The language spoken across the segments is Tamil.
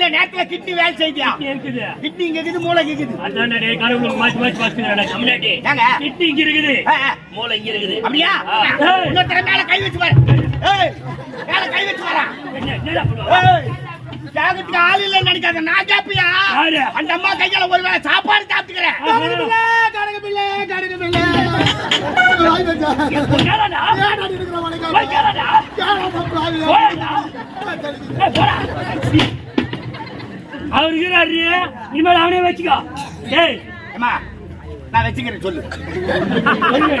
நல்ல நேரத்துல கிட்னி வேலை செய்தியா? இருக்குது. கிட்னி இங்க இருக்குது மூளை இங்க இருக்குது. அதான் டேய் கடவுளுக்கு மாத்தி மாத்தி ஏங்க? கிட்னி இங்க இருக்குது. மூளை இங்க இருக்குது. அப்படியா? இன்னொருத்தர மேல கை வச்சு பாரு. ஏய் மேல கை வச்சு பாரா. ஏய் ஆள் நினைக்காத. நான் கேப்பியா? யாரு? அந்த அம்மா கையால ஒரு வேளை சாப்பாடு சாப்பிட்டுக்கிறேன். அவர் இருக்கிறாரு. இனிமேல் அவனே வச்சுக்கோ. டேய் அம்மா நான் வச்சுக்கிறேன் சொல்லு. சொல்லுங்க,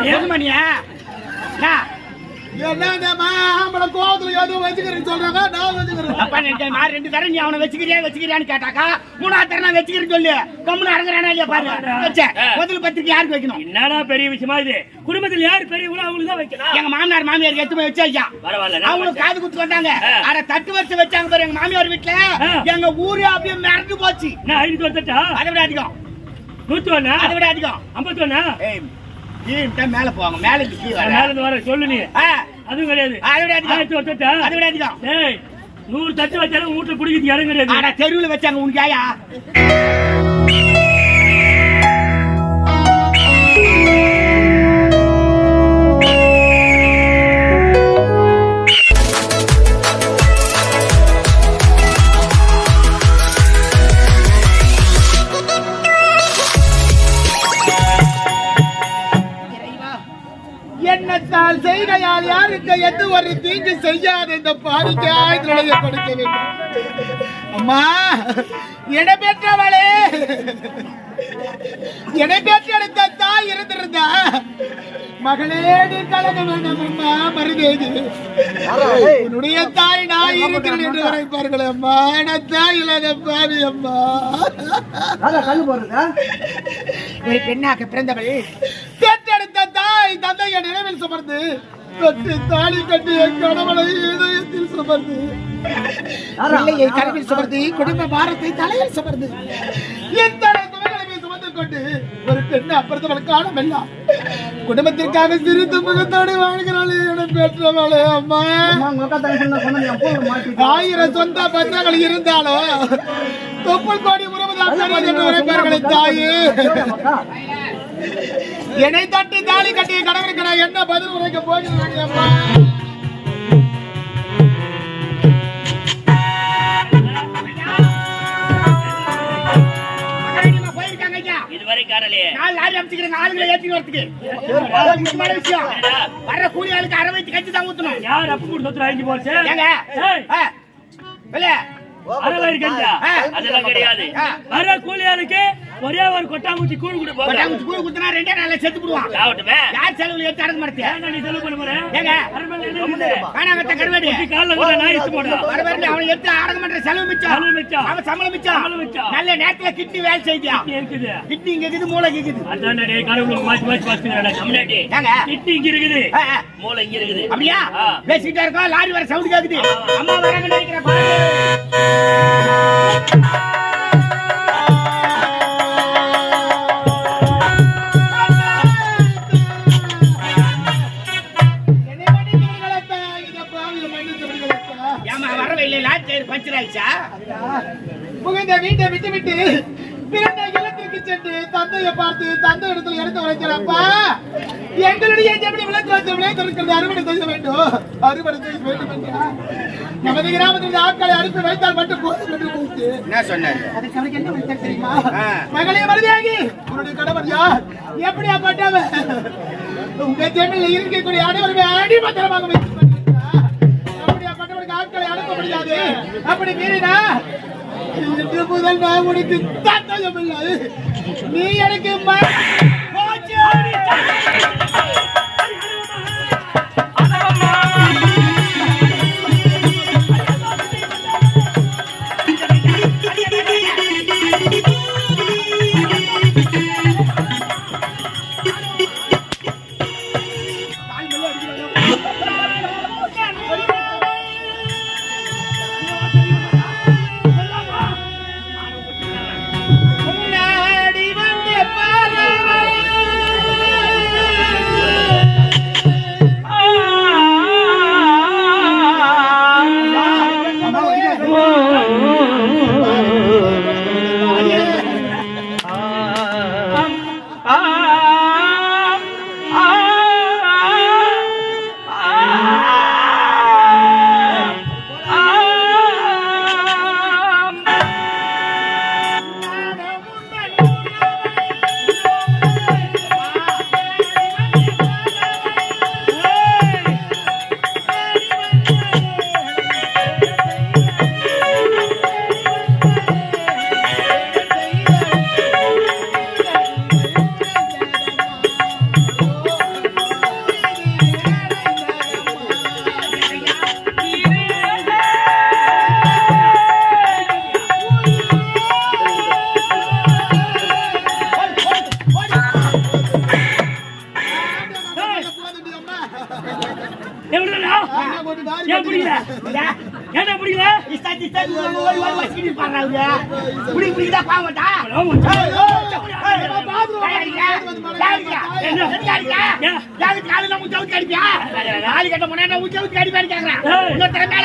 ஏது நான் என்னடா ஆம்பளை கோவத்துல எதுவும் வச்சுக்கிறேன்னு சொல்றாங்க. நான் வச்சுக்கிறேன். அப்பா நான் ரெண்டு தரம் நீ அவனை வச்சுக்கிறியா வச்சுக்கிறியான்னு கேட்டாக்கா மூணாவது தரம் நான் வச்சுக்கிறேன்னு சொல்லு. கம்முன்னு அரங்குறானா இல்லையா பாரு. வச்சேன் முதல் பத்திரிக்கை யாருக்கு வைக்கணும்? என்னடா பெரிய விஷயமா இது? குடும்பத்துல யார் பெரியவங்களோ அவங்களுக்கு தான் வைக்கணும். எங்க மாமனார் மாமியார் போய் வச்சு ஐயா பரவாயில்ல காது குத்து வந்தாங்க. அட தட்டு வச்சு வச்சாங்க பாரு எங்க மாமியார் வீட்டுல. எங்க ஊரே அப்படியே மிரண்டு போச்சு. என்ன ஐநூத்தி வந்துட்டா அதை விட அதிகம். நூத்தி ஒண்ணா அதை விட அதிகம். ஐம்பத்தி ஒண்ணா ஏய் கீழே மேல போவாங்க. மேல இருந்து கீழே வர. மேல இருந்து வர சொல்லு நீ. அதுவும் கிடையாது. அதை அதிகம் ஆயிரத்தி அதை டேய் நூறு தட்டு வச்சாலும் வீட்டுல குடிக்கிறது இடம் கிடையாது. தெருவுல வச்சாங்க உனக்கு ஏயா எந்த ஒரு தீங்கு செய்யாத இந்த பாதிக்காய் நிலையை கொடுக்க வேண்டும் அம்மா என பெற்றவளே என பெற்றெடுத்த தாய் இருந்திருந்தா மகளே நீ கலங்க வேண்டாம் அம்மா மருதேது உன்னுடைய தாய் நான் இருக்கிறேன் என்று உரைப்பார்களே அம்மா. என தாய் இல்லாத பாவி அம்மா. ஒரு பெண்ணாக பிறந்தவள் தாய் தந்தைய நினைவில் சுமர்ந்து தொட்டு தாலி கட்டிய கணவனை இதயத்தில் சுமர்ந்து பிள்ளையை கருவில் சுமர்ந்து குடும்ப பாரத்தை தலையில் சுமர்ந்து சுமைகளை சுமந்து கொண்டு ஒரு பெண்ணை அப்புறத்தவள் காணமெல்லாம் குடும்பத்திற்காக சிரித்து முகத்தோடு வாழ்கிறாளே என பெற்றவளே அம்மா. ஆயிரம் சொந்த பந்தங்கள் இருந்தாலும் தொப்புள் கோடி உறவுதான் தாயே. என்னை தட்டி தாலி கட்டிய கணவனுக்கு நான் என்ன பதில் உரைக்க போகிறேன் வர்ற கூலி ஆளுக்கு அரை வச்சு கஞ்சி தான் ஊத்தணும். யார் அப்பு கூட சொத்து வாங்கி போச்சு? ஆ. அதெல்லாம் கிடையாது. ஆ. வர கூலியாளுக்கு ஒரே ஒரு கொட்டாங்குச்சி கூழ் கொடு கொட்டாங்குச்சி கூழ் குத்துனா ரெண்டே நாள்ல செத்து போடுவான். ஆகட்டுமே யார் செலவுல எடுத்து அடக்க ஏன்டா நீ செலவு பண்ண போற? ஏங்க? இருக்குது? காணாங்கத்த கருவாடி. குட்டி கால்ல கூட நாய் இழுத்து போடுறா. வர வரல அவனை எடுத்து அடக்க மாட்டேன் செலவு மிச்சம். செலவு மிச்சம். அவன் சம்பளம் மிச்சம். சம்பளம் மிச்சம். நல்ல நேரத்துல கிட்னி வேலை செய்தியா? இருக்குது. கிட்னி இங்க இருக்குது மூளை இருக்குது. அதான் டேய் கடவுளுக்கு மாத்தி மாத்தி பாத்துக்கிறடா கம்னாட்டி ஏங்க? கிட்னி இங்க இருக்குது. மூளை இங்க இருக்குது. அப்படியா. பேசிட்டா இருக்கோம் லாரி வர சவுண்ட் கேக்குது. அம்மா வராங்க நினைக்கிறேன் பாரு. புகுந்த வீட்டை விட்டு விட்டு பிறந்த இல்லத்திற்கு சென்று தந்தையை பார்த்து தந்தை இடத்துல எடுத்து வைக்கிறப்பா எங்களுடைய எப்படி விளக்கு வைத்த விளையாட்டு இருக்கிறது அறுவடை செய்ய வேண்டும். அறுவடை செய்ய வேண்டும் நமது கிராமத்தில் ஆட்களை அனுப்பி வைத்தால் மட்டும் போதும் என்று கூப்பிட்டு. என்ன சொன்னாரு? அதுக்கு அவனுக்கு என்ன விளக்கம் தெரியுமா? ஆ. மகளே மருதியாகி உன்னுடைய கணவன் யார்? எப்படியாப்பட்டவன் உங்க ஜெமில் இருக்கக்கூடிய அனைவருமே அடிமத்தனமாக வைத்துக் கொண்டிருக்கிறார். அப்படியாப்பட்டவனுக்கு ஆட்களை அனுப்ப முடியாது. அப்படி மீறினா இன்று முதல் நான் உனக்கு தத்தயம் இல்லை நீ எனக்கு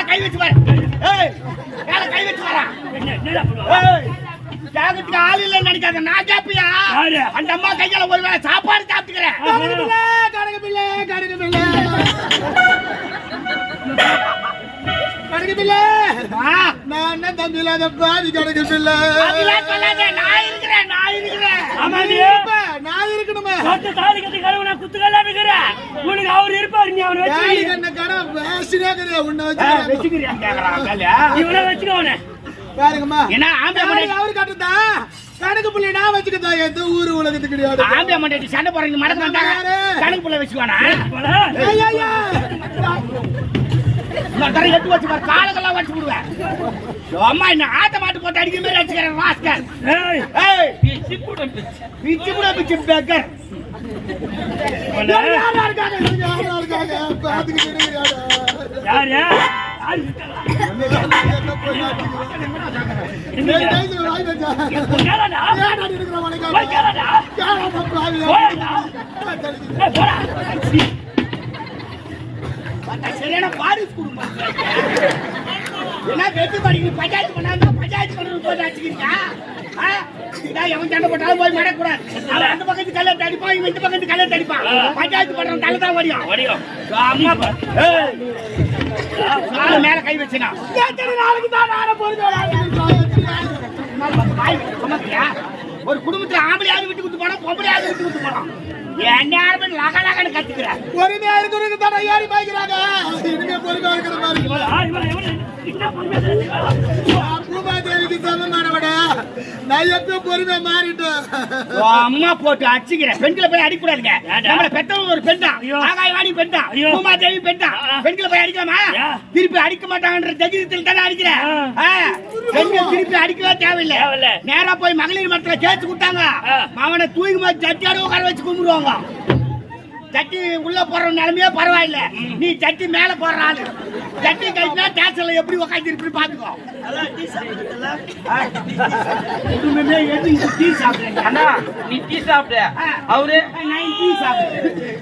கை வச்சு பாரு ஏய், ஆள் இல்லைன்னு நினைக்காத நான் கேப்பியா அந்த அம்மா கையால ஒரு வேளை சாப்பாடு சாப்பிட்டுக்கிறேன் நான் என்ன தம்பி இல்லாத. அதெல்லாம் சொல்லாத நான் இருக்கிறேன் நான் இருக்கிறேன். ஆமா நான் இருக்கணுமே. சொந்த தாலி கட்டி கழுவு நான் குத்துக்கெல்லாம் இருக்கிறேன் உனக்கு அவர் இருப்பாரு நீ அவனை வச்சு கண்ண கடை வேஸ்டினே கிடையாது, உன்னை ஆ, வச்சுக்கிறேன். வச்சுக்கிறியான்னு கேக்குறான் வேலையா? இவனை வச்சுக்க அவனை பாருங்கம்மா என்ன ஆம்பளை அவரு கட்டுதா கணக்கு புள்ளி நான் வச்சுக்கிட்டா எந்த ஊரு உலகத்துக்கு கிடையாது. ஆம்பளை மண்டை சண்டை போறீங்க மடக்கு வந்தாங்க? கணக்கு புள்ள. நான் தர எட்டு வச்சு பாரு காலங்கள்லாம் வச்சு விடுவேன். அம்மா என்ன ஆட்ட மாட்டு போட்டு அடிக்கிற மாதிரி அடிச்சுக்கிறேன் ஏய். பிச்சு கூட பிச்சு. பேக்கர். யாரா யாரா பாத்துக்கிட்டு இருக்கிறாடா. யார் யார் யார் இருக்காங்க? என்ன போய் மாட்டிக்கிறேன். ஏய், கைது வாங்கி வச்சா. கேளாடா. ஏன்டா இருக்கிற உனக்கு? போய் கேளாடா. கேளாடா, பாவி. போடா. ஏய், போடா. சரியான பாரிஸ் குடும்பம் என்ன வெற்றி படிக்கணும் பஞ்சாயத்து பண்ணாங்க பஞ்சாயத்து பண்ணுறது போட்டு அடிச்சுக்கிறீங்க? இதான் எவன் சண்டை போட்டாலும் போய் மடக்கூடாது. அவன் அந்த பக்கத்து கல்யாணத்தை அடிப்பான் இவன் இந்த பக்கத்து அடிப்பான் பஞ்சாயத்து பண்றவன் தலை தான் வடியும் வடிவம். அம்மா மேல கை வச்சுனா. நாளைக்கு தான்? ஒரு குடும்பத்துல ஆம்பளையாவது விட்டு கொடுத்து போனா பொம்பளையாவது விட்டு கொடுத்து போனோம் என்ன யாருமே லக லகன்னு கத்துக்கிற பொறுமையா இருக்கிறவங்க தானே ஏறி பாய்க்கிறாங்க. இனிமே பொறுமையா இருக்கிற மாதிரி. பூமாதேவிக்கு சமமானவட நான் மாறிட்டேன் உன் அம்மா போட்டு அடிச்சுக்கிறேன் பெண்களை போய் அடிக்கூடாதுங்க? நம்மள பெத்தவங்க ஒரு பெண் தான். ஆகாயவாணி பெண் தான். பூமாதேவி பெண் தான். பெண்களை போய் அடிக்கலாமா? திருப்பி அடிக்க மாட்டாங்கன்ற தைரியத்தில் தானே அடிக்கிறேன். பெண்கள் திருப்பி அடிக்கவே தேவையில்லை. நேரா போய் மகளிர் மட்டத்துல கேட்டு கொடுத்தாங்க. அவனை தூக்கி மாதிரி சட்டியோட உட்கார வச்சு கும்பிடுவாங்க சட்டி உள்ள போற நிலைமையே பரவாயில்ல. நீ சட்டி மேல போடுற ஆளு. சட்டி கட்டினா டேக்ஸ்ல எப்படி உட்காந்து இருப்பி பாத்துக்கோ. அண்ணா நீ டீ சாப்பிடு. அவரு நான் டீ சாப்பிடுறேன்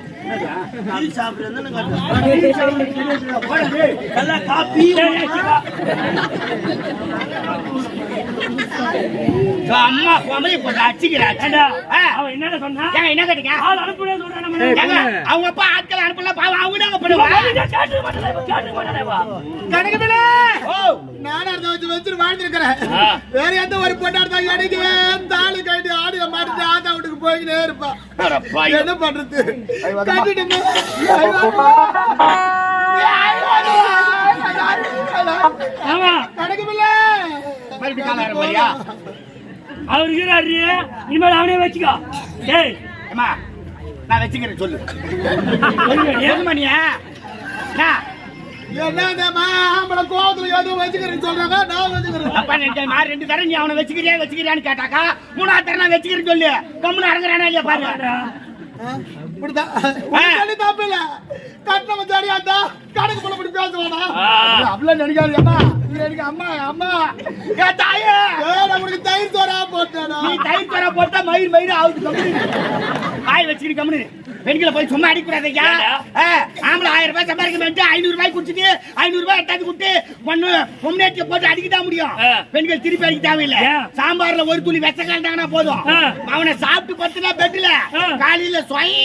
நல்லா காப்பி ஏய், ஏய், சிவா. அம்மா பொம்பளை போட்டு அடிச்சுக்கிறா ஏண்டா, அவன் என்னடா சொன்னா? ஏங்க என்ன கேட்டீங்க? ஆள் அனுப்புனே சொல்றான் நம்ம ஏங்க அவங்க அப்பா ஆட்கள் அனுப்பல பாவம் அவங்க பண்ணுவாங்க வந்து நானும் அதை வச்சு வச்சு வாழ்ந்துருக்கிறேன். வேற எந்த ஒரு பொண்ணாடுதா எனக்கு தாலி கட்டி ஆடிய மாட்டிட்டு ஆத்தா வீட்டுக்கு போய்கிட்டே இருப்பான் என்ன பண்றது? வர மாதிரியா அவர் இருக்கிறாரு இனிமேல் அவனே வச்சுக்கோ. டேய். அம்மா நான் வச்சுக்கிறேன் சொல்லு. எதுமணியா என்ன இந்த மாம்பழம் கோவத்துல எதுவும் வச்சுக்கிறேன்னு சொல்றாங்க நான் வச்சுக்கிறேன். அப்பா நினைச்சேன் மா ரெண்டு தரம் நீ அவனை வச்சுக்கிறியா வச்சுக்கிறியான்னு கேட்டாக்கா மூணாவது தரம் நான் வச்சுக்கிறேன்னு சொல்லு. கம்முன்னு அடங்குறானா இல்லையா பாரு. இப்படிதான் தப்பு இல்ல. சரியா இருந்தா கணக்கு போல இப்படி பேசுவானா? அப்படிலாம் நினைக்காது நீ எனக்கு அம்மா அம்மா. ஏன் தாயே. உனக்கு தயிர் சோறா போட்டேனா? நீ தயிர் தர போட்டா மயிர் மயிர் ஆகுது கம்முனு காய் வச்சுக்கிட்டு பெண்களை போய் சும்மா அடிக்கூடாதையா ஆம்பளை ஆயிரம் ரூபாய் சம்பாதிக்க வேண்டிய ஐநூறு ரூபாய் குடிச்சிட்டு ஐநூறு ரூபாய் பொண்ணு பொம்னேட்டிய போட்டு அடிக்கதான் முடியும். பெண்கள் திருப்பி அடிக்க தேவையில்லை? சாம்பார்ல ஒரு துளி வெச்ச கலந்தாங்கன்னா போதும். அவனை சாப்பிட்டு பத்துனா பெட்ல. காலையில சொய்.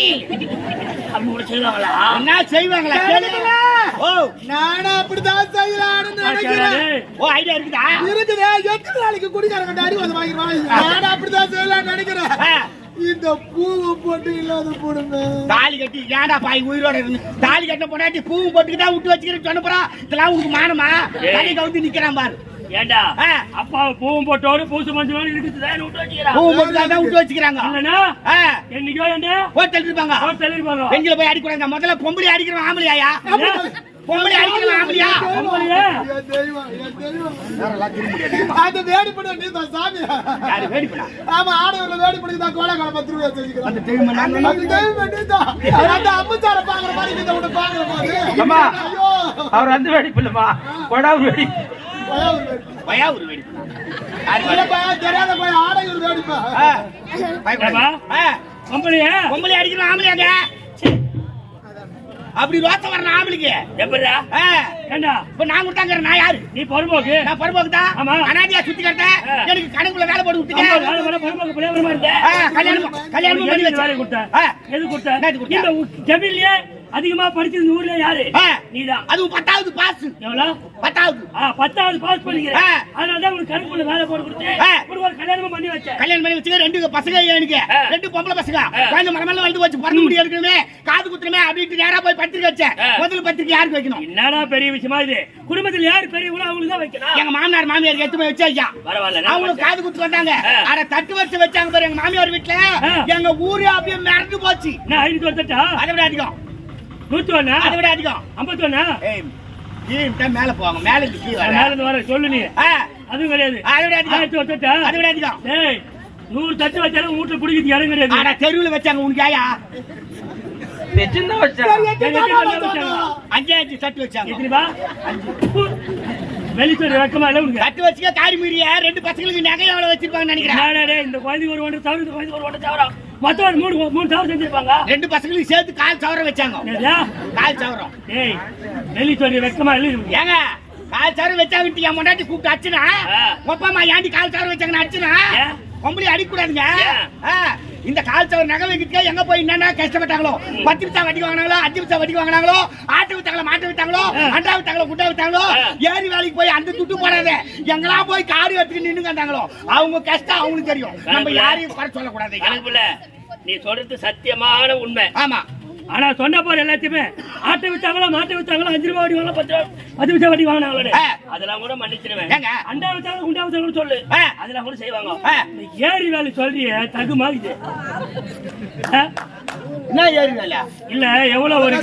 அப்படி கூட செய்வாங்களா? என்ன செய்வாங்களா கேளு. ஓ. நானும் அப்படிதான் செய்யலாம்னு நினைக்கிறேன். ஓ ஐடியா இருக்குதா? இருக்குதே. எத்தனை நாளைக்கு குடிக்காரங்க அடி வந்து வாங்கிடுவாங்க நானும் அப்படிதான் செய்யலாம்னு நினைக்கிறேன். இந்த பூவு போட்டு இல்லாத போடுங்க தாலி கட்டி ஏன்டா பாய் உயிரோட இருந்து? தாலி கட்டின பொண்டாட்டி பூவும் போட்டுக்கிட்டா விட்டு வச்சுக்கிறேன்னு சொன்ன போறா இதெல்லாம் உனக்கு மானமா. தலை கவுந்து நிக்கிறான் பாரு. ஏண்டா. அப்பா பூவும் போட்டோடு பூசு மஞ்சள் வச்சுக்கிறான் பூவும் போட்டு தான் விட்டு வச்சுக்கிறாங்க. இல்லைன்னா என்னைக்கோ என்ன? ஹோட்டல் இருப்பாங்க. அவர் தள்ளிருப்பாங்க பெண்களை போய் அடிக்கிறாங்க முதல்ல பொம்பளை அடிக்கிறவன் ஆம்பளையா பொம்பளை அடிக்கிறவன் ஆம்பளையா? பொம்பளையா? அது நீ தான் சாமி. யாரு வேடிப்படா? ஆமா ஆடவர்ல வேடிப்படைக்கு தான் கோலாகால பத்து ரூபாய் செஞ்சுக்கிறேன் அந்த தெய்வம் நீ தான். அந்த அம்முச்சார பாக்குற மாதிரி நீ உன்னை பாக்குற மாதிரி. அம்மா. ஐயோ. அவர் அந்த வெடிப்பு இல்லம்மா. கொடாவு வெடி. பயா ஒரு வெடிப்பு தெரியாத போய் ஆடை ஒரு வேடிப்பா ஆ, பயப்படாத. ஏப்பா. ஆ, கம்பெனியா பொம்பளை அடிக்கணும் ஆம்பளையாங்க அப்படி ரோசம் வரணும் ஆம்பளைக்கு. எப்படிடா? ஆ, ஏண்டா? இப்ப நான் கொடுத்தாங்க நான் யாரு? நீ பொறுப்போக்கு நான் பரபோக்கு தான். ஆமா. அனாதியா சுத்தி கட்டேன். எனக்கு கணக்குள்ள வேலை போட்டு விட்டுட்டேன். பொறுப்போக்கு பிள்ளையாரமா இருந்த ஆ, கல்யாணம் கல்யாணம் பண்ணி வேலை வச்சேன் கொடுத்த? ஆ. எது கொடுத்த? என்னது கொடுத்த? இந்த ஜமீன்லயே அதிகமா படிச்சது ஊர்ல யாரு. நீதான். அதுவும் பத்தாவது பாஸ் எவ்வளவு பத்தாவது. பத்தாவது பாஸ் பண்ணிக்கிறேன். ஆ. அதனால தான் உனக்கு கணக்குள்ள வேலை போட்டு கொடுத்தேன். ஒரு கல்யாணமும் பண்ணி வச்சேன். கல்யாணம் பண்ணி வச்சுக்க ரெண்டு பசங்க எனக்கு. ரெண்டு பொம்பளை பசங்க. குழந்தை மரமெல்லாம் வந்து வச்சு பிறந்த முடி எடுக்கணுமே காது குத்துறமே அப்படின்ட்டு நேரா போய் பத்திரிக்கை வச்சேன். ஆ. முதல்ல பத்திரிக்கை யாருக்கு வைக்கணும்? என்னடா பெரிய விஷயமா இது? குடும்பத்துல யாரு பெரியவங்களோ அவங்களுக்கு தான் வைக்கணும். எங்க மாமனார் மாமியார் எடுத்து போய் வச்சு ஐயா பரவாயில்ல அவங்களுக்கு காது குத்து வந்தாங்க. அட தட்டு வச்சு வச்சாங்க பாரு எங்க மாமியார் வீட்டுல. எங்க ஊரே அப்படியே மிரண்டு போச்சு. நான் ஐநூத்தி ஒருத்தட்டா அதை விட அதிகம். நூத்தி ஒண்ணா? அதை விட அதிகம். ஐம்பத்தி ஒண்ணா ஏய் கீழே மேல போவாங்க. மேல இருந்து கீழே மேல இருந்து வர சொல்லு நீ. ஆ, அதுவும் கிடையாது. அதை விட அதிகம். அதை விட அதிகம். ஏய் நூறு தட்டு வச்சாலும் வீட்டுல குடிக்கிறது இடம் கிடையாது. ஆனா தெருவுல வச்சாங்க உனக்கு வச்சாங்க? அஞ்சே அஞ்சு தட்டு வச்சாங்க? வெளிச்சோறு வெக்கமா இல்ல உனக்கு தட்டு வச்சுக்க காரி மீறிய ரெண்டு பசங்களுக்கு நகை எவ்வளவு வச்சிருப்பாங்கன்னு நினைக்கிறேன். இந்த குழந்தைக்கு ஒரு ஒன்று தவிர இந்த குழந்தைக்கு ஒரு ஒன்று தவிர மொத்தம் மூணு மூணு தவிர செஞ்சிருப்பாங்க ரெண்டு பசங்களுக்கு சேர்த்து கால் சவரம் வச்சாங்க? கால் சவரம் ஏய் வெளிச்சோறு வெக்கமா இல்ல? ஏங்க கால் சவரம் வச்சாங்க என் முன்னாடி கூப்பிட்டு அடிச்சுனா ஆ. ஒப்பமா ஏண்டி கால் சவரம் வச்சாங்கன்னு அடிச்சுனா ஏன்? பொம்பளை அடிக்கூடாதுங்க. இந்த கால் சவரம் நகை வைக்கிறதுக்கு எங்க போய் என்னென்ன கஷ்டப்பட்டாங்களோ? பத்து நிமிஷம் வட்டி வாங்கினாங்களோ அஞ்சு நிமிஷம் வட்டி வாங்கினாங்களோ ஆட்டை வித்தாங்களோ மாட்டை வித்தாங்களோ. அண்டா வித்தாங்களோ குண்டா வித்தாங்களோ. ஏறி வேலைக்கு போய் அந்த துட்டு போடாத. எங்கெல்லாம் போய் காடு எடுத்துட்டு நின்னு கண்டாங்களோ அவங்க கஷ்டம் அவங்களுக்கு தெரியும். நம்ம யாரையும் குறை சொல்லக்கூடாது. நீ சொல்றது சத்தியமான உண்மை. ஆமா. ஆனா சொன்ன போற எல்லாத்தையுமே ஆட்டை வித்தாங்களோ மாட்டை வித்தாங்களோ அஞ்சு ரூபாய் வட்டி வாங்கலாம் பத்து ரூபாய் பத்து நிமிஷம் வட்டி வாங்கினாங்களே. அதெல்லாம் கூட மன்னிச்சிருவேன் ஏங்க? அண்டா வித்தாங்க குண்டா வித்தாங்க சொல்லு. அதெல்லாம் கூட செய்வாங்க ஏரி வேலை சொல்றிய தகுமா இது ஆ? என்ன ஏறி வேலை இல்ல எவ்வளவு ஒரு?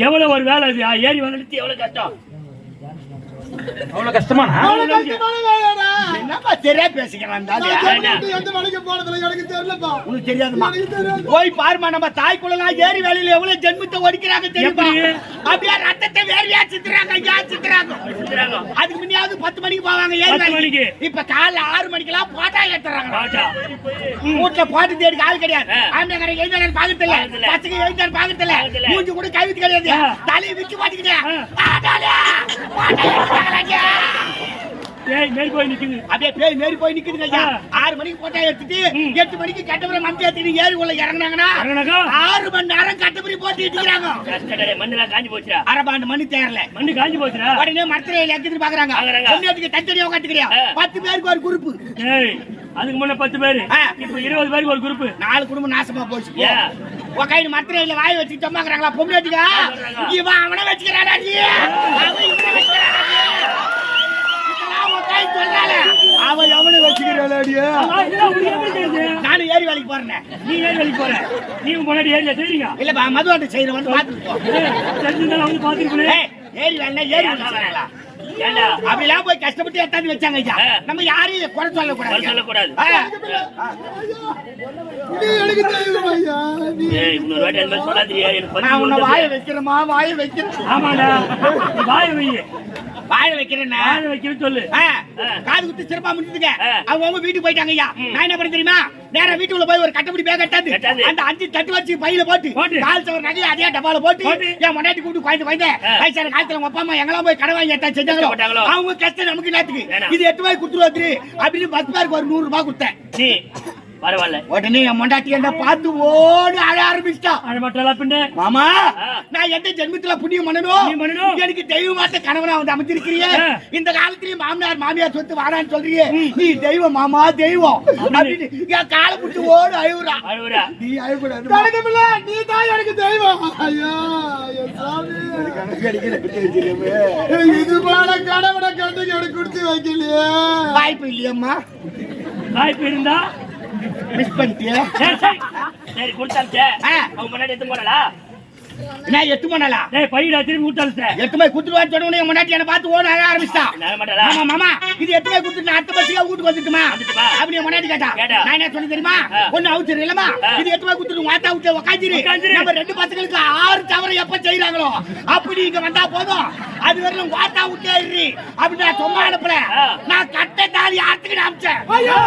எவ்வளவு ஒரு வேலை ஏரி வேலை எடுத்து எவ்வளவு கஷ்டம் அவ்வளவு கஷ்டமானா அவ்வளவு கஷ்டமான வேலையாடா? என்னப்பா சரியா பேசிக்கிறான் எந்த வேலைக்கு போனதில்லை, எனக்கு தெரியலப்பா. உனக்கு தெரியாதுமா. போய் பாருமா நம்ம தாய்க்குள்ளலாம் ஏரி வேலையில எவ்வளவு ஜென்மத்தை ஒடிக்கிறாங்க தெரியுமா? அப்படியே வேறையா சித்துறாங்க ஐயா சித்துறாங்க. அதுக்கு பத்து மணிக்கு போவாங்க மணிக்கு. இப்ப காலைல ஆறு மணிக்கெல்லாம் போட்டா ஏத்துறாங்க. வீட்டுல பாட்டு தேடி ஆள் கிடையாது ஆ. ஆண்டகரை எழுதாரு. பசங்க பாக்கத்துல பாக்கத்துல. மூஞ்சி கூட கைவிட்டு கிடையாது. தலையை விட்டு மாட்டிக்கிட்டே ஏய் மேல் போய் நிக்குது. அப்படியே பேய் மேரி போய் நிக்குதுங்க ஐயா. ஆறு மணிக்கு போட்டா எடுத்துட்டு. எட்டு மணிக்கு கட்டபுரை மம்பி ஏத்திட்டு ஏரி உள்ள இறங்குனாங்கன்னா? ஆறு மணி நேரம் கட்டபுரி போட்டு இட்டுக்கிறாங்க கஷ்டடே மண்ணெல்லாம் காஞ்சி போச்சுடா. அரபாண்டு மணி தேரல மண்ணு காஞ்சி போச்சுடா. உடனே மரத்துல எக்கிட்டு பாக்குறாங்க. பொண்ணுக்கு தத்தடியா உட்காந்துக்கிறியா. பத்து பேருக்கு ஒரு குரூப் ஏய் அதுக்கு முன்ன பத்து பேரு. இப்ப இருபது பேருக்கு ஒரு குரூப் நாலு குடும்பம் நாசமா போச்சு? உக்காந்து மரத்துல வாய் வச்சு தொம்மாக்குறாங்களா பொண்ணு வச்சுக்கா. இவன் அவனை வச்சுக்கிறாடா நீ? அவன் இவனை வச்சுக்கிறாடா நீ இதெல்லாம் உக்காந்து சொல்றாளே அவன் எவனை வச்சுக்கிறாடியா நானும் ஏரி வேலைக்கு போறேன். நீ ஏன் வேலைக்கு போற. நீ முன்னாடி ஏரியா தெரியுங்க இல்லப்பா மதுவாண்டி செய்யறவன் பாத்துட்டு போ. தெரிஞ்சிருந்தாலும் வந்து ஏய், ஏரி வேலை ஏரி வேலை அப்படிலாம் போய் கஷ்டப்பட்டு எடுத்தாந்து வச்சாங்க ஐயா. நம்ம யாரையும் குறை சொல்லக்கூடாது. சொல்லக்கூடாது. நான் உன்னை வாய வைக்கிறேமா வாய வைக்கிறேன். ஆமாடா நீ வாய. வை வாய வைக்கிறேன்னா வாய வைக்கிறேன்னு சொல்லு. காது குத்து சிறப்பா முடிஞ்சுதுங்க. அவங்க அவங்க வீட்டுக்கு போயிட்டாங்க ஐயா. நான் என்ன பண்ண தெரியுமா நேரா வீட்டுக்குள்ள போய் ஒரு கட்டப்படி பேக் கட்டாது. அந்த அஞ்சு தட்டு வச்சு பையில போட்டு. கால் சவர் நகையை அதே டப்பால போட்டு. என் முன்னாடி கூட்டு குழந்தை குழந்தை. வயசான காலத்துல உங்க அப்பா அம்மா எங்கெல்லாம் போய் கடை வாங்கி எடுத்தா செஞ்சாங்களோ. அவங்க கஷ்டம் நமக்கு நேத்துக்கு வேணாம். இது எட்டு ரூபாய் கொடுத்துருவாரு அப்படின்னு பத்து பேருக்கு ஒரு நூறு ரூபாய் கொடுத்தேன் பரவாயில்ல. உடனே என் மொண்டாட்டி என்ன பார்த்து ஓடி அழ ஆரம்பிச்சிட்டா. பின்ன? மாமா. நான் எந்த ஜென்மத்துல புண்ணியம் பண்ணணும். எனக்கு தெய்வமாத்த கணவனா வந்து அமைச்சிருக்கிறியே. இந்த காலத்திலயும் மாமனார் மாமியார் சொத்து வாடான்னு சொல்றியே. நீ தெய்வம் மாமா தெய்வம். அப்படின்னு. என் காலை ஓடு அழுகுறா அழுவுறா. நீ கணக்கமில்ல, நீ தான் எனக்கு தெய்வம். ஐயா. இது போல கணவனை கண்டு எனக்கு கொடுத்து வைக்கலையே. வாய்ப்பு இல்லையம்மா. வாய்ப்பு இருந்தா? மிஸ் பண்ணிட்டியே? சரி சரி. சரி கொடுத்தாச்சே ஆ. அவங்க முன்னாடி எடுத்து போறா என்ன எட்டு மணலா? டேய் பையடா திரும்பி விட்டாலுத்த எட்டு மணி குத்துட்டு சொன்ன உடனே முன்னாடி என்ன பார்த்து ஓட நான் மாட்டடா ஆமா மாமா இது எத்தனை கொடுத்துட்டு நான் அடுத்த பஸ்ஸுக்கு வீட்டுக்கு வந்துட்டுமா? வந்துட்டுமா? அப்படி முன்னாடி கேட்டா. கேட்டா. நான் என்ன சொல்லி தெரியுமா. ஒண்ணு அவுச்சு இல்லமா. இது எத்தனை கொடுத்துட்டு வாத்தா விட்டு உக்காஞ்சிரு. நம்ம ரெண்டு பசங்களுக்கு ஆறு தவறு எப்ப செய்யறாங்களோ அப்படி இங்க வந்தா போதும். அது வரையிலும் வாத்தா விட்டே இரு. அப்படி நான் சும்மா அனுப்பல. நான் கட்ட தாலி ஆத்துக்கு அமிச்சேன். ஐயோ!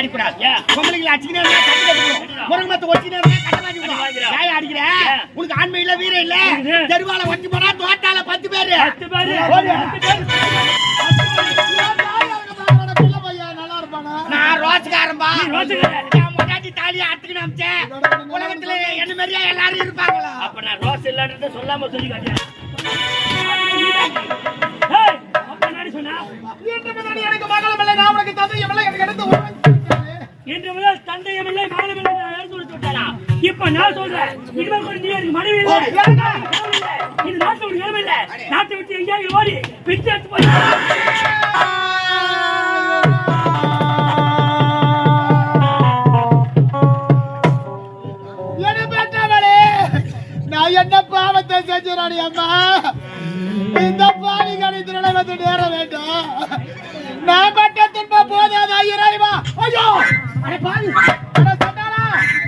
அடிக்கூடாது. பொம்பளைங்களை அடிச்சுக்கினே இருந்தா கட்டி கட்டணும் முருங்க மத்த ஒட்டினே இருந்தா கட்ட மாட்டி வாங்கிக்கிறோம். ஏன் அடிக்கிற? ஏன்? உனக்கு ஆண்மை இல்ல வீரம் இல்ல. தெருவால ஒட்டி போனா தோட்டால பத்து பேரு. பத்து பேரு. நான். என் முன்னாடி தாலியை அத்துக்கிட்டு அமிச்சேன் உலகத்துல என்ன மாதிரியா எல்லாரும் இருப்பாங்களா அப்ப நான் ரோஸ் இல்லன்றத சொல்லாம சொல்லி காட்டியா ஏய் அப்ப என்னடி சொன்னா? வீட்டு முன்னாடி எனக்கு மகளம் இல்லை நான் உனக்கு தந்தையும் இல்லை எனக்கு எடுத்து இன்று முதல் தந்தையம் இல்லை மகனும் இல்லை நான் எடுத்து கொடுத்து விட்டாரா? இப்ப நான் சொல்றேன் இனிமேல் கூட நீ எனக்கு மனைவி இல்லை. இது நாட்டு ஒரு நிலைமை இல்லை. நாட்டை விட்டு எங்கேயாவது ஓடி பிச்சை எடுத்து போய் என்ன பாவத்தை செஞ்சிடாடி அம்மா? இந்த பாவி கணித்திரனை வந்து நேர வேண்டாம். நான் பட்ட துன்பம் போதாதா இறைவா? ஐயோ!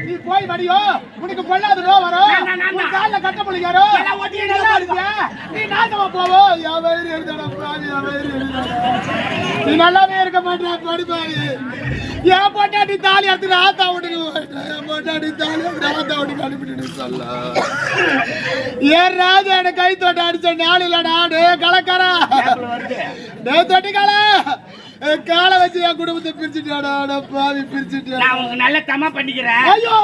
நீ போய் வடியோ உனக்கு பொல்லாது நோ வரும் உன். கால்ல கட்ட முடியாரோ நீ நாசமா போவோ. எழுதடா நீ நல்லாவே இருக்க மாட்டா படிப்பாவி என் பொண்டாட்டி தாலி எடுத்துட்டு ஆத்தா வீட்டுக்கு என் பொண்டாட்டி தாலி எடுத்துட்டு ஆத்தா வீட்டுக்கு அனுப்பிட்டு சொல்ல. ஏன் ராஜா எனக்கு கை தொட்ட அடிச்ச நாள் இல்ல நாடு கலக்கரா டே தொட்டிக்கால காலை வச்சு என் குடும்பத்தை பிரிச்சுட்டாடா பாவி நான் உங்களுக்கு நல்ல தமா பண்ணிக்கிறேன். ஐயோ!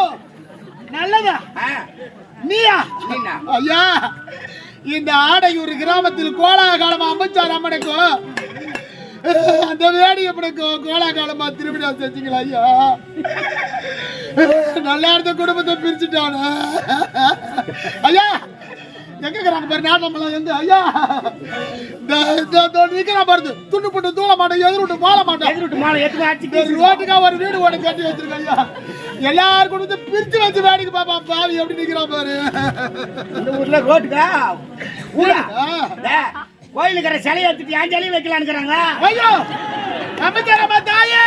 நல்லதா? நீயா? ஐயா இந்த ஆடையூர் கிராமத்தில் கோலாகாலமா அமைச்சார் அம்மனுக்கும் அந்த வேடியப்பனுக்கும் கோலாகாலமா திருவிழா செஞ்சீங்களா ஐயா? நல்லா இருந்த குடும்பத்தை பிரிச்சுட்டானே. ஐயா எங்க இருக்கிறாங்க பாரு நாட்டமெல்லாம் எங்க ஐயா! நிக்கிறான் பாருது துண்டு போட்டு தூள மாட்டேன் எதிர் விட்டு போல மாட்டேன். எதிர்விட்டு மாலை இந்த ஆச்சு ரோட்டுக்கா ஒரு வீடு ஒண்ணு கட்டி வச்சிருக்க ஐயா. எல்லாரும் கொண்டு வந்து பிரிச்சு வச்சு வேடிக்கை பாப்பா பாவி எப்படி நிக்கிறான் பாரு. இந்த ஊர்ல ரோட்டுக்கா? ஊரா? ஆ. டேய், கோயிலுக்கு இருக்கிற சிலையை எடுத்துட்டு ஏன் சிலையை வைக்கலான்னுக்குறாங்க ஐயோ! அமைச்சர் அம்மா தாயே!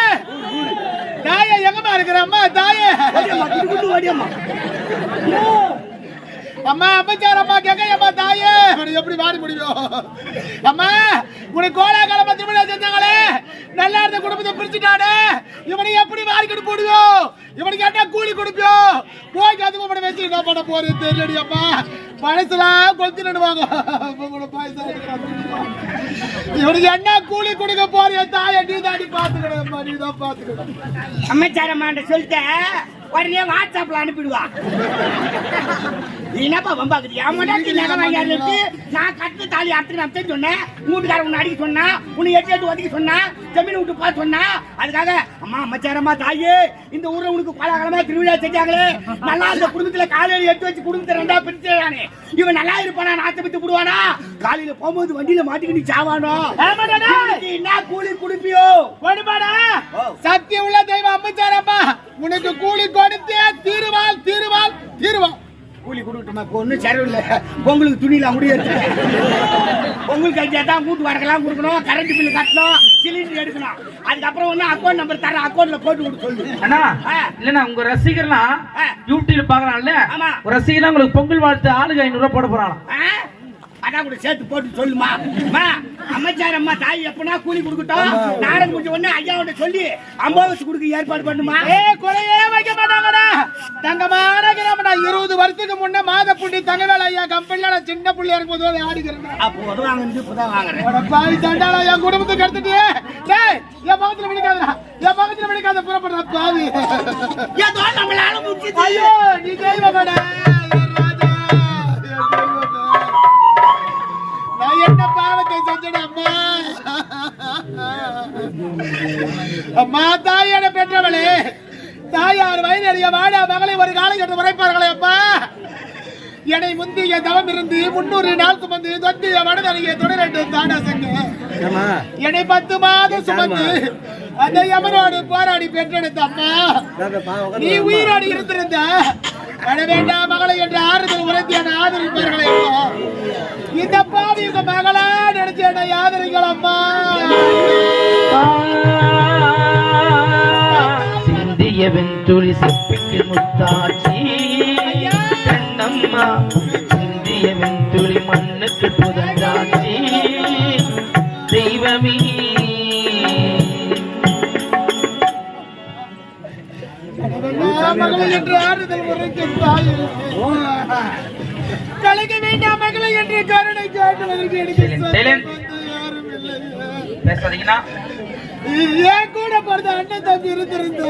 தாயே எங்கம்மா இருக்கிற அம்மா தாயே! ஓடியம்மா. அம்மா அமைச்சர் அம்மா கேட்க அம்மா தாயே. உனக்கு எப்படி வாடி முடியும் அம்மா உனக்கு கோலாகாலமா திருமணம் செஞ்சாங்களே. நல்லா இருந்த குடும்பத்தை பிரிச்சுட்டானே. இவனை எப்படி வாரிக்கிட்டு போடுவோம் இவனுக்கு என்ன கூலி கொடுப்பியும் போய் அதுவும் பண்ண வச்சு என்ன பண்ண போறது? தெரியலடி அம்மா. பழசுலாம் கொஞ்சம் நடுவாங்க இவனுக்கு என்ன கூலி கொடுக்க போறிய தாயை நீ தாண்டி பாத்துக்கணும் நீ தான் பாத்துக்கணும். அமைச்சாரம்மாண்ட சொல்லிட்டேன் உடனே வாட்ஸ்அப்ல அனுப்பிடுவா. நீ என்னப்பா வம்பாக்குது என் முன்னாடி நகை நான் கட்டு தாலி அறுத்துக்கு நான் சொன்னேன். வீட்டுக்காரன் உன்னை அடிக்க சொன்னா உன்னை எட்டு எட்டு ஒதுக்க சொன்னா ஜமீன் விட்டு பா சொன்னா அதுக்காக அம்மா அமைச்சாரம்மா தாயே இந்த ஊர்ல உனக்கு பலகாலமா திருவிழா செஞ்சாங்களே. நல்லா இந்த குடும்பத்துல காலையில எட்டு வச்சு குடும்பத்தை ரெண்டா பிரிச்சானே இவன் நல்லா இருப்பானா? நாத்த விட்டு விடுவானா காலையில போகும்போது வண்டியில மாட்டிக்கிட்டு சாவானோ? என்ன கூலி குடுப்பியோ? கொடுப்பாடா. சக்தி உள்ள தெய்வம் அமைச்சாரப்பா உனக்கு கூலி கொடுத்தே தீருவாள் தீருவாள் தீருவாள். கூலி கொடுக்கட்டுமா. ஒன்றும் செலவு இல்லை பொங்கலுக்கு துணியில் முடிய பொங்கல் கழிச்சா தான் வீட்டு வரக்கெல்லாம் கொடுக்கணும். கரண்ட் பில்லு கட்டணும். சிலிண்டர் எடுக்கணும். அதுக்கப்புறம் ஒன்று அக்கௌண்ட் நம்பர் தரேன். அக்கௌண்ட்ல போட்டு விட்டு சொல்லு. அண்ணா. இல்லண்ணா உங்க ரசிகர்லாம். யூடியூப்ல பாக்குறான்ல ரசிகர்லாம் உங்களுக்கு பொங்கல் வாழ்த்து ஆளுக்கு ஐநூறு ரூபாய் போட போறாங்க அதான் கூட சேர்த்து போட்டு சொல்லுமா. அம்மா அமைச்சார் அம்மா தாய் எப்பனா கூலி கொடுக்கட்டும்? நாடகம் முடிஞ்ச உடனே ஐயாவோட சொல்லி அம்பாவசு கொடுக்க ஏற்பாடு பண்ணுமா? ஏ கொலையே வைக்க மாட்டாங்கடா. தங்கமான கிராமடா இருபது வருஷத்துக்கு முன்ன மாத புள்ளி தங்கவேல ஐயா கம்பெனில நான் சின்ன புள்ளி இருக்கும்போது வந்து ஆடிக்கிறேன் அப்போ உதவாங்க இப்பதான் வாங்குறேன். பாவி தண்டாளா என் குடும்பத்துக்கு எடுத்துட்டு டேய் என் பக்கத்துல விழிக்காதடா. என் பக்கத்துல விழிக்காத புறப்படுற பாவி. ஏதோ நம்மளால முடிஞ்சது ஐயோ நீ தெய்வமடா. என் அம்மா. தாயோட பெற்றவளே. தாயார் வயதறிய வாழ மகளை ஒரு காலகட்டம் உரைப்பார்களே அம்மா என்னை முந்திய தவம் இருந்து முன்னூறு நாள் சுமந்து தொத்திய வடதறிய தொடரட்டு தான சங்க என்னை பத்து மாதம் சுமந்து அந்த யமனோடு போராடி பெற்றெடுத்த அம்மா. நீ உயிரோடு இருந்திருந்த அழ வேண்டாம் மகளை என்ற ஆறுதல் உரைத்தி என ஆதரிப்பார்களே இந்த பாவி உங்க மகளா நினைச்சு என்ன ஆதரிங்கள் அம்மா. சிந்திய வெண்துளி செப்பிக்கு முத்தாச்சி. கண்ணம்மா சிந்திய மண்ணுக்கு மகளை என்று ஆறுதல் கலைக்க வேண்டாம் மகளை என்று கருணை காட்டுவதற்கு எனக்கு பேசாதீங்கன்னா ஏன் கூட பிறந்த அண்ணன் தம்பி இருந்திருந்து.